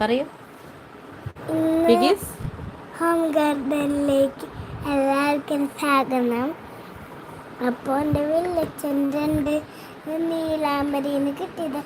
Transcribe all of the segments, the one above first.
പറയൂ? ബിഗീസ് ഹോം ഗാർഡനിലേക്ക് എല്ലാവർക്കും സ്വാഗതം. അപ്പോൾ എന്റെ വലിയ രണ്ട് നീലാമ്പരിന്ന് കിട്ടിയത്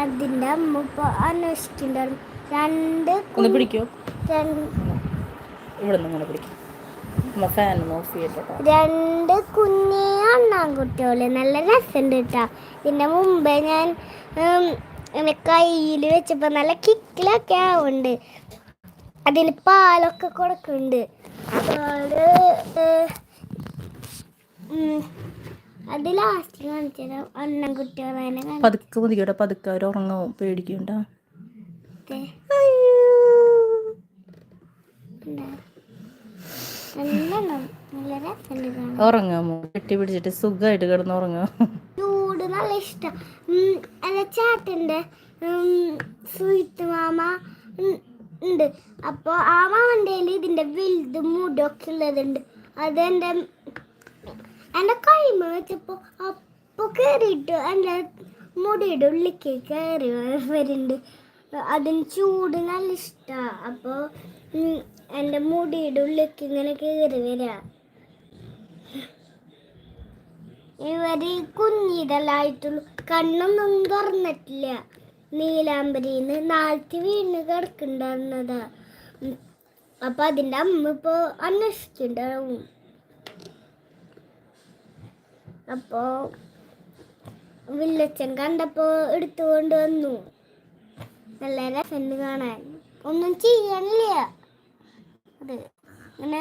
അതിന്റെ അമ്മ ഇപ്പോൾ അന്വേഷിക്കുന്നുണ്ടായിരുന്നു രണ്ട് പിടിക്കൂ. രണ്ട് കുഞ്ഞേ അണ്ണാൻകുട്ടികൾ. നല്ല രസമുണ്ട് കേട്ടോ. ഇതിന്റെ മുമ്പേ ഞാൻ ഉം, ഇങ്ങനെ കയ്യിൽ വെച്ചപ്പോൾ നല്ല കിക്കിലൊക്കെ ആവുന്നുണ്ട്. അതിന് പാലൊക്കെ കൊടുക്കുന്നുണ്ട്. പാൽ അത് ലാസ്റ്റ് കാണിച്ചുതരാം അണ്ണൻ കുട്ടികളെ പതുക്കെ മതിക്കട്ടെ പതുക്കെ അവർ ഉറങ്ങാവും പേടിക്കണ്ട. ഉറങ്ങാമോ കെട്ടി പിടിച്ചിട്ട് സുഖമായിട്ട് കിടന്ന് ഉറങ്ങാം. നല്ല ഇഷ്ടം. എന്റെ ചേട്ടന്റെ സ്വീറ്റ് മാമ ഉണ്ട്. അപ്പോൾ ആ മാമന്റെ ഇതിന്റെ വലുത് മുടൊക്കെ ഉള്ളതുണ്ട്. അതെന്റെ എന്റെ കൈമ വെച്ചപ്പോൾ അപ്പോൾ കയറിയിട്ട് എന്റെ മുടിയുടെ ഉള്ളിലേക്ക് കയറി വരുന്നുണ്ട്. അതിന് ചൂട് നല്ല ഇഷ്ടമാണ് അപ്പോൾ എന്റെ മുടിയുടെ ഉള്ളിലേക്ക് ഇങ്ങനെ കയറി വരിക ഇവർ കുഞ്ഞിതലായിട്ടുള്ളൂ. കണ്ണൊന്നും തുറന്നിട്ടില്ല. നീലാംബരിന്ന് നാളത്തെ വീണ് കിടക്കണ്ടായിരുന്നതാ ഉം. അപ്പൊ അതിന്റെ അമ്മ ഇപ്പൊ അന്വേഷിച്ചിട്ടുണ്ടാവും അപ്പോ വില്ലച്ചൻ കണ്ടപ്പോ എടുത്തുകൊണ്ട് വന്നു. നല്ല രസമുണ്ട് കാണാൻ. ഒന്നും ചെയ്യാനില്ല. അത്. അങ്ങനെ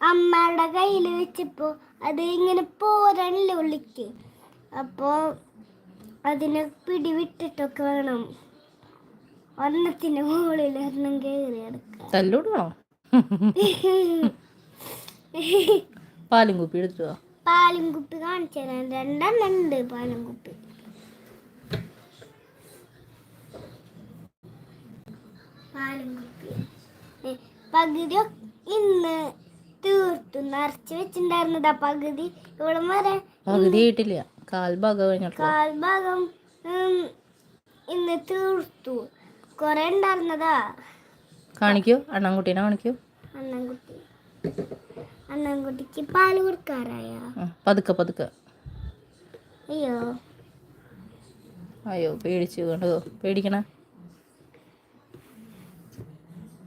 അമ്മയുടെ കയ്യിൽ വെച്ചപ്പോ അത് ഇങ്ങനെ പോരാനല്ലേ ഉള്ളിക്ക്. അപ്പോൾ അതിനെ പിടിവിട്ടിട്ടൊക്കെ വേണം. ഒരെണ്ണത്തിന്റെ മുകളിൽ ഒരെണ്ണം കയറി എടുക്കാം തല്ലൂടണോ പാലും കുപ്പി എടുത്തു. പാലും കുപ്പി കാണിച്ചു തരാൻ രണ്ടെണ്ണം ഉണ്ട് പാലും കുപ്പി. പാലും കുപ്പി. പകുതി ഇന്ന് തീർത്തു നിറച്ച് ആ പകുതി. ഇവിടം വരെ പകുതി ആയിട്ടില്ല. കാൽഭാഗം കഴിഞ്ഞിട്ടുള്ളൂ. കാൽഭാഗം ഇന്ന് തീർത്തു. കൊറേ ഉണ്ടായിരുന്നതാ കാണിക്കൂ. അണ്ണൻകുട്ടീനെ കാണിക്കൂ. അണ്ണൻകുട്ടി. അണ്ണൻകുട്ടിക്ക് പാൽ കൊടുക്കാറായ? ആ, പതുക്കെ പതുക്കെ. അയ്യോ. അയ്യോ പേടിച്ചു. കണ്ടോ പേടിക്കണ?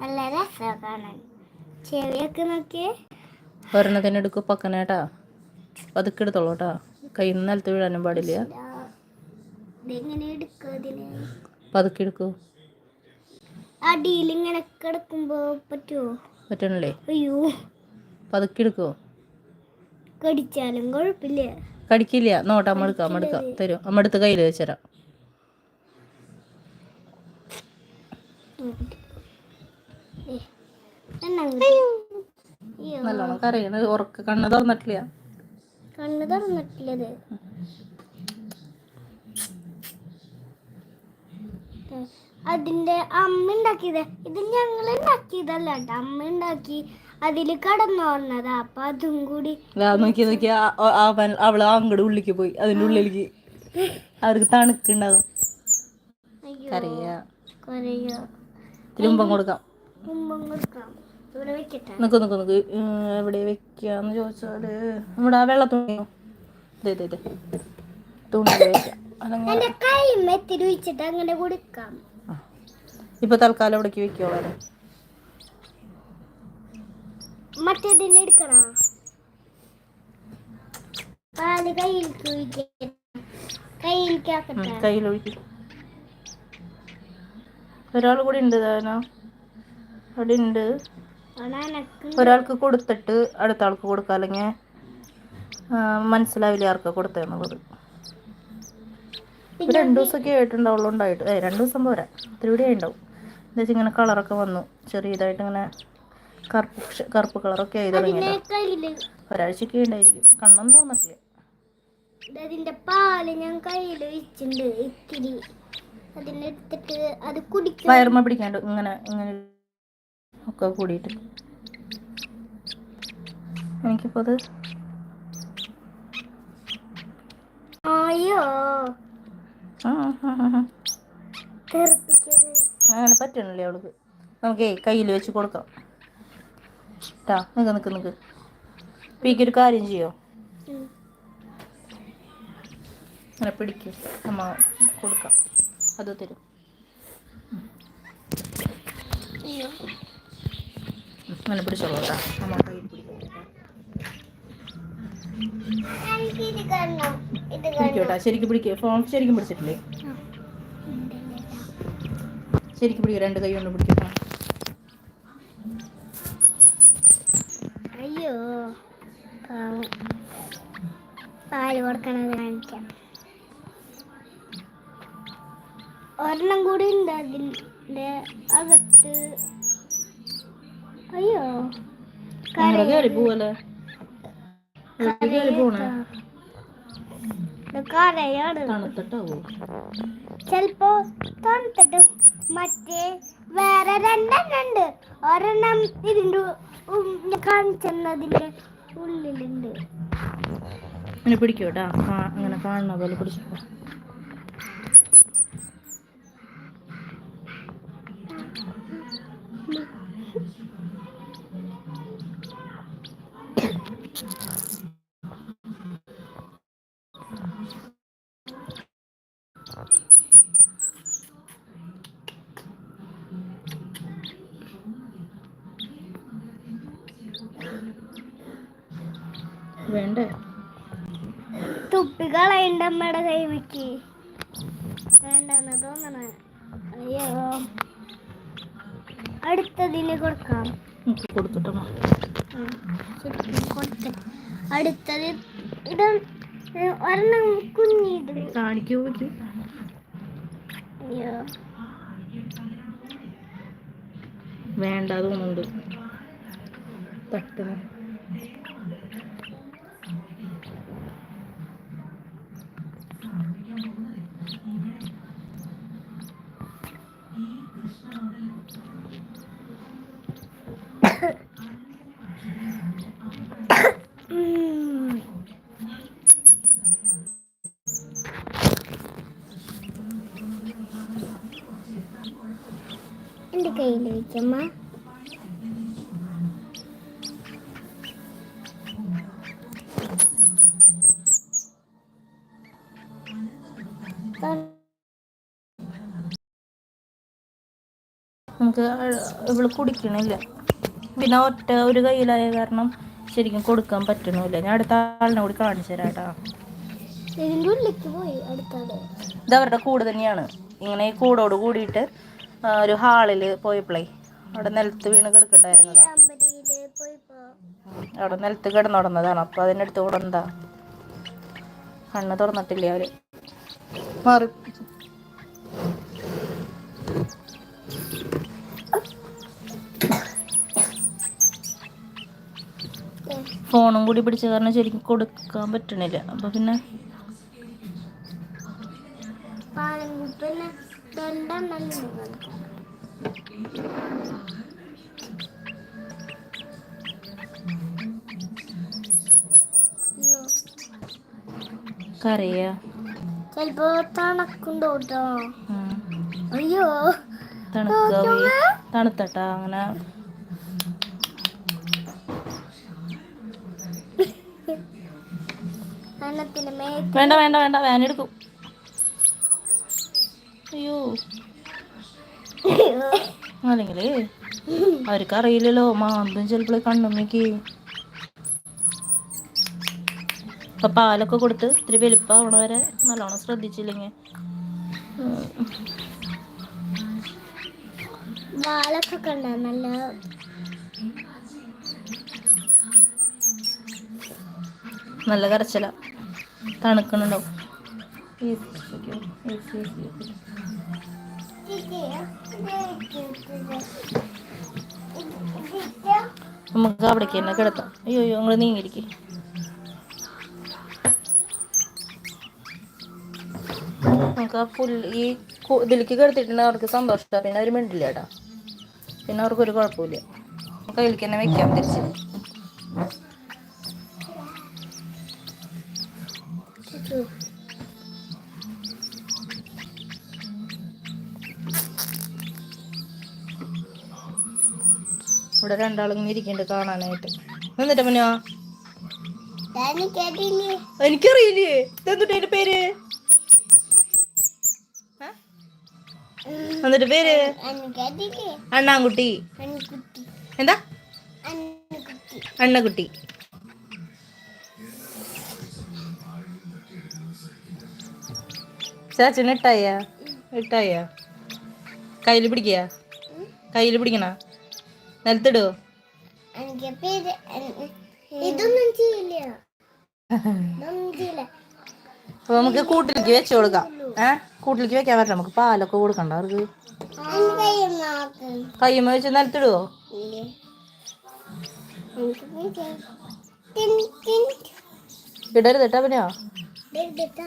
നല്ല രസമാണ് കാണാൻ. ചെവിയൊക്കെ നോക്കിയേ. ഒരെണ്ണത്തിന് എടുക്കും പക്കനേട്ടാ പതുക്കെ എടുത്തോളൂ കേട്ടാ കയ്യിൽ നിന്ന് നിലത്ത് വീഴാനും പാടില്ല. പതുക്കെ എടുക്കൂ. അടിയിൽ ഇങ്ങനെ കിടക്കുമ്പോ പറ്റുമോ പറ്റണല്ലേ? അയ്യോ. പതുക്കെ എടുക്കൂ. കടിച്ചാലും കുഴപ്പമില്ല. കടിക്കില്ല. നോട്ട് അമ്മ എടുക്കാം അമ്മ എടുക്കാം. തരും. അമ്മ എടുത്ത് കയ്യിൽ. അയ്യോ നല്ലോണം ഉറക്ക കണ്ണ് തുറന്നിട്ടില്ല. കണ്ണ് തുറന്നിട്ടില്ലത്. അതിന്റെ അമ്മ ഉണ്ടാക്കിയത് ഇത് ഞങ്ങൾ ഉണ്ടാക്കിയതല്ല അമ്മ ഉണ്ടാക്കി കടന്നു പറഞ്ഞത് അപ്പൊ അതും കൂടി നോക്കി നോക്കി. അവൾ അങ്ങോട്ട് ഉള്ളിക്ക് പോയി. അതിന്റെ ഉള്ളിലേക്ക് അവർക്ക് തണുക്കുണ്ടാവും. കുറയോ തിരുമ്പം കൊടുക്കാം. കൊടുക്കാം. നിക്ക് നിക്ക് നിക്ക്. എവിടെ വെക്കാന്ന് ചോദിച്ചാൽ നമ്മുടെ ആ വെള്ള തുണിയോ ഇതേ ഇതേ ഇതേ തുണി വെക്കാം. ഇപ്പൊ തൽക്കാലം ഇവിടേക്ക് വെക്കോളാം മറ്റേതിനെ എടുക്കണ? പാൽ ഒരാൾ കൂടി ഉണ്ട് താന അവിടെ ഉണ്ട്. ഒരാൾക്ക് കൊടുത്തിട്ട് അടുത്ത ആൾക്ക് കൊടുക്കുക. അല്ലെങ്കിൽ മനസ്സിലാവില്ല ആർക്കാ കൊടുത്തതെന്നുള്ളത് രണ്ടു ദിവസമൊക്കെ ആയിട്ടുണ്ടാവുള്ളൂ ഉണ്ടായിട്ട് ഏ രണ്ടു ദിവസം പോരാ. ഒത്തിരി കൂടി ഉണ്ടാവും എന്താ വെച്ചാൽ ഇങ്ങനെ കളറൊക്കെ വന്നു. ചെറിയതായിട്ട് ഇങ്ങനെ കറുപ്പ് കറുപ്പ് കളറൊക്കെ ആയി തുടങ്ങി ഒരാഴ്ചയൊക്കെ ഉണ്ടായിരിക്കും. കണ്ണൊന്നും തോന്നത്തില്ല അതിന്റെ പാൽ ഞാൻ കയ്യിൽ വെച്ചിട്ടുണ്ട്. ഇത്തിരി. അതിനെടുത്തിട്ട് അത് കുടിക്കും. വയറുമ്മ പിടിക്കാണ്ട് ഇങ്ങനെ ഇങ്ങനെ ഒക്കെ കൂടിയിട്ട്. എനിക്കിപ്പോൾ അത് അങ്ങനെ പറ്റണില്ലേ അവൾക്ക്? നമുക്കേ കയ്യിൽ വെച്ച് കൊടുക്കാം. ട്ടാ നിക്ക് നിക്ക് നിക്ക്. പീക്കൊരു കാര്യം ചെയ്യോ. അങ്ങനെ പിടിക്കും. നമ്മ കൊടുക്കാം. അത് തരും. അയ്യോ. അങ്ങനെ പിടിച്ചോളൂ കേട്ടോ നമ്മൾ കയ്യിൽ പിടിക്കോട്ടാ. ശരിക്കും പിടിക്കുക ഫോൺ ശരിക്കും പിടിച്ചിട്ടില്ലേ? ശരിക്കും പിടിക്കുക രണ്ട് കൈ കൊണ്ട് പിടിക്കുക അയ്യോ. പാൽ കൊടുക്കണത് കാണിക്കാം. ഒരെണ്ണം കൂടി ഉണ്ട് അതിന്റെ അകത്ത് അയ്യോ അങ്ങനെ കയറി പോവല്ലേ? കയറി പോണേ? തണുത്തിട്ടാവോ? ചിലപ്പോ തണുത്തിട്ട്. മറ്റേ വേറെ രണ്ടെണ്ണം ഉണ്ട്. ഒരെണ്ണം ഇതിന്റെ കാണിച്ചതിന്റെ ഉള്ളിലുണ്ട്. അങ്ങനെ പിടിക്കോട്ടാ അങ്ങനെ കാണുന്ന പോലെ പിടിച്ചോ. വേണ്ടേ? തുപ്പി കളയണ്ട അമ്മയുടെ കൈ വെക്ക് വേണ്ടെന്ന് തോന്നണ. അയ്യോ. അടുത്തതിന് കൊടുക്കാം. കൊടുത്ത് അടുത്തത് ഇത് ഒരെണ്ണം കുഞ്ഞിത് കാണിക്കോ അയ്യോ. വേണ്ട തോന്നുന്നുണ്ട് തട്ടുന്നു എന്റെ കയ്യിൽ വെക്കമ്മ നമുക്ക് ഇവൾ കുടിക്കണില്ല. പിന്നെ ഒറ്റ ഒരു കയ്യിലായ കാരണം ശരിക്കും കൊടുക്കാൻ പറ്റുന്നില്ല. ഞാൻ അടുത്ത ആളിനെ കൂടി കാണിച്ചു തരാട്ടാ. ഇത് അവരുടെ കൂട് തന്നെയാണ്. ഇങ്ങനെ ഈ കൂടോട് കൂടിയിട്ട് ഒരു ഹാളിൽ പോയപ്പോഴേ അവിടെ നിലത്ത് വീണ് കിടക്കണ്ടായിരുന്നതാ അവിടെ നിലത്ത് കിടന്നുടന്നതാണ്. അപ്പൊ അതിനടുത്ത് കൂടെ എന്താ? കണ്ണ് തുറന്നിട്ടില്ല അവർ? മാറി. ഫോണും കൂടി പിടിച്ച കാരണം ശരിക്കും കൊടുക്കാൻ പറ്റണില്ല. അപ്പൊ പിന്നെ ഉണ്ട്. അയ്യോ. ചിലപ്പോ തണക്കുണ്ടോ തണുത്തട്ടാ അങ്ങനെ വേണ്ട വേണ്ട വേണ്ട വേനെടുക്കും അയ്യോ. അല്ലെങ്കിൽ അവർക്ക് അറിയില്ലല്ലോ മാമ്പും ചിലപ്പോൾ കണ്ണുമ്മക്ക്. അപ്പൊ പാലൊക്കെ കൊടുത്ത് ഇത്തിരി വലുപ്പമാവണ വരെ നല്ലോണം ശ്രദ്ധിച്ചില്ലെങ്കിൽ വാലൊക്കെ കണ്ട നല്ല നല്ല കരച്ചില. തണുക്കണുണ്ടാവും? നമുക്ക് അവിടേക്ക് തന്നെ കിടത്താം അയ്യോ അയ്യോ നിങ്ങൾ നീങ്ങിയിരിക്കും. നമുക്ക് ആ പുല്ല് ഈ ഇതിലേക്ക് കിടത്തിട്ടുണ്ടെങ്കിൽ അവർക്ക് സന്തോഷമാണ് പിന്നെ അവർ മിണ്ടില്ല കേട്ടോ. പിന്നെ അവർക്കൊരു കുഴപ്പമില്ല. നമുക്ക് അതിലേക്ക് തന്നെ വെക്കാം തിരിച്ച്. ഇവിടെ രണ്ടാളും ഇങ്ങനെ കാണാനായിട്ട്. എന്നിട്ട് മുന്നോ എനിക്കറിയില്ലേ. എന്നിട്ട് അതിന്റെ പേര്? എന്നിട്ട് പേര്? അണ്ണാൻകുട്ടി. എന്താ? അണ്ണകുട്ടി ചാച്ചന് ഇട്ടായ? ഇട്ടായ? കയ്യിൽ പിടിക്കുക കയ്യിൽ പിടിക്കണ? നിലത്തിടോ. ഇതൊന്നും ചെയ്യില്ല. അപ്പൊ നമുക്ക് കൂട്ടിലേക്ക് വെച്ച് കൊടുക്കാം. ഏ? കൂട്ടിലേക്ക് വെക്കാൻ പറ്റില്ല. നമുക്ക് പാലൊക്കെ കൊടുക്കണ്ട അവർക്ക്. കയ്യമ്മ വെച്ച് നിലത്തിടുവോ? ഇടരുത് കേട്ടോ പിന്നെയോ ഇതെടുത്താ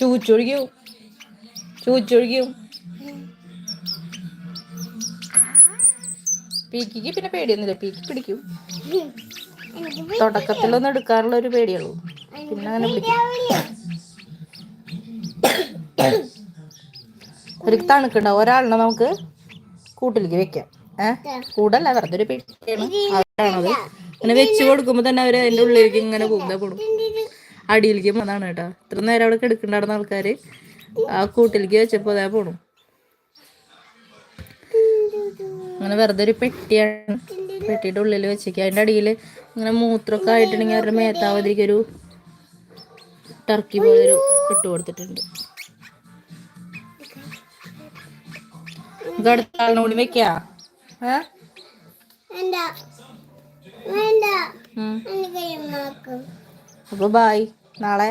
ചൂച്ചൊഴിക്കും ചൂച്ചൊഴിക്കും പീക്കിക്ക് പിന്നെ പേടിയൊന്നുമില്ല. പീക്കി പിടിക്കും. തുടക്കത്തിലൊന്നും എടുക്കാറുള്ള ഒരു പേടിയുള്ളൂ. പിന്നെ അങ്ങനെ പിടിക്കും. ഒരു തണുക്കുണ്ടാവും. ഒരാളിനെ നമുക്ക് കൂട്ടിലേക്ക് വെക്കാം. ഏഹ് കൂടല്ല വെറുതെ ഒരു പേടിയാണ്. അവരാണത് അങ്ങനെ വെച്ച് കൊടുക്കുമ്പോ തന്നെ അവർ അതിന്റെ ഉള്ളിലേക്ക് ഇങ്ങനെ പോകുന്ന പോടും അടിയിലേക്ക് പോന്നതാണ് കേട്ടോ. ഇത്ര നേരം അവിടെ കിടക്കണ്ടായിരുന്ന ആൾക്കാര് ആ കൂട്ടിലേക്ക് വെച്ചപ്പോ അതേ പോണു. അങ്ങനെ വെറുതെ ഒരു പെട്ടിയാണ്. പെട്ടിയുടെ ഉള്ളിൽ വെച്ചേക്കുക അതിന്റെ അടിയിൽ ഇങ്ങനെ മൂത്രമൊക്കെ ആയിട്ടുണ്ടെങ്കിൽ അവരുടെ മേത്താവതിക്ക് ഒരു ടർക്കി പോലെ ഒരു ഇട്ട് കൊടുത്തിട്ടുണ്ട്. നമുക്ക് അടുത്ത ആളിനെ കൂടി വെക്കാ? അപ്പൊ ബായ് നാളെ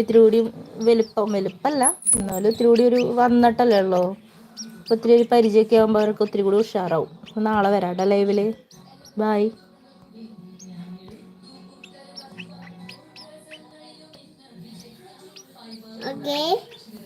ഇത്തിരി കൂടി വലുപ്പം വലുപ്പല്ല. എന്നാലും ഇത്തിരി കൂടി ഒരു വന്നിട്ടല്ലേ ഉള്ളൂ. അപ്പൊ ഒത്തിരി ഒരു പരിചയമൊക്കെ ആകുമ്പോൾ അവർക്ക് ഒത്തിരി കൂടി ഉഷാറാവും. അപ്പൊ നാളെ വരാട്ടോ ലൈവിൽ. Bye okay